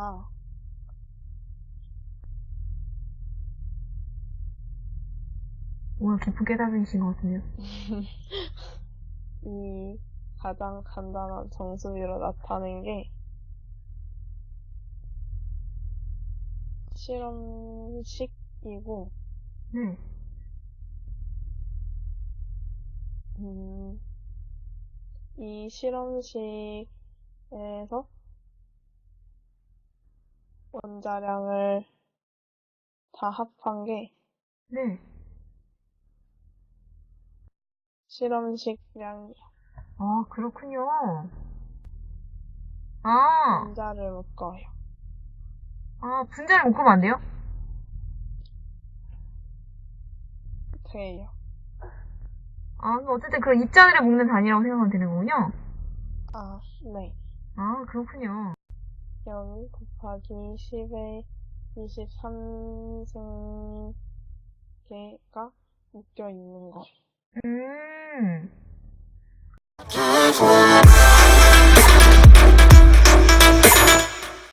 아. 오늘 깊게 다니신 것 같네요. 이 가장 간단한 정수리로 나타낸 게 실험식이고 네. 음, 이 실험식에서 원자량을 다 합한 게 네. 실험식량이에요. 아, 그렇군요. 아, 분자를 묶어요. 아, 분자를 묶으면 안 돼요? 돼요. 아, 어쨌든 그 입자들을 묶는 단위라고 생각하면 되는 거군요. 아, 네. 아, 그렇군요. 0 곱하기 10의 23승계가 묶여 있는 거. 음,